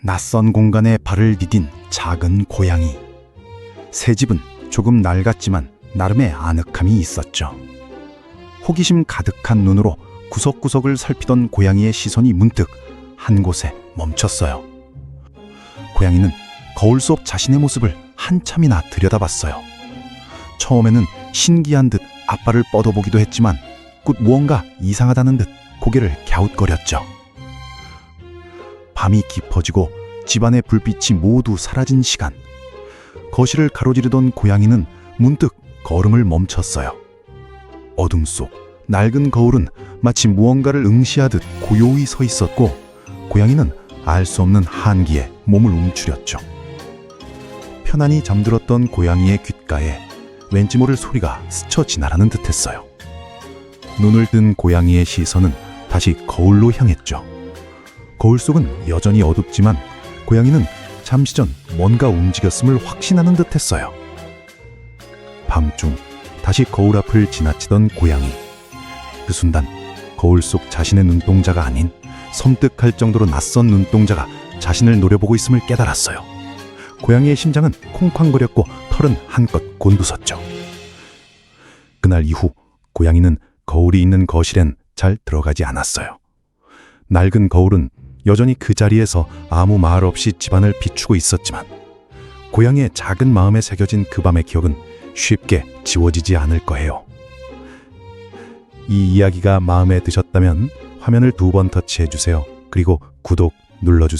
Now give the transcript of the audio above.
낯선 공간에 발을 디딘 작은 고양이. 새 집은 조금 낡았지만 나름의 아늑함이 있었죠. 호기심 가득한 눈으로 구석구석을 살피던 고양이의 시선이 문득 한 곳에 멈췄어요. 고양이는 거울 속 자신의 모습을 한참이나 들여다봤어요. 처음에는 신기한 듯 앞발을 뻗어보기도 했지만 곧 무언가 이상하다는 듯 고개를 갸웃거렸죠. 밤이 깊어지고 집안의 불빛이 모두 사라진 시간. 거실을 가로지르던 고양이는 문득 걸음을 멈췄어요. 어둠 속 낡은 거울은 마치 무언가를 응시하듯 고요히 서 있었고 고양이는 알 수 없는 한기에 몸을 움츠렸죠. 편안히 잠들었던 고양이의 귓가에 왠지 모를 소리가 스쳐 지나가는 듯했어요. 눈을 뜬 고양이의 시선은 다시 거울로 향했죠. 거울 속은 여전히 어둡지만 고양이는 잠시 전 뭔가 움직였음을 확신하는 듯했어요. 밤중 다시 거울 앞을 지나치던 고양이. 그 순간 거울 속 자신의 눈동자가 아닌 섬뜩할 정도로 낯선 눈동자가 자신을 노려보고 있음을 깨달았어요. 고양이의 심장은 콩쾅거렸고 털은 한껏 곤두섰죠. 그날 이후 고양이는 거울이 있는 거실엔 잘 들어가지 않았어요. 낡은 거울은 여전히 그 자리에서 아무 말 없이 집안을 비추고 있었지만 고양이의 작은 마음에 새겨진 그 밤의 기억은 쉽게 지워지지 않을 거예요. 이 이야기가 마음에 드셨다면 화면을 두 번 터치해 주세요. 그리고 구독 눌러 주세요.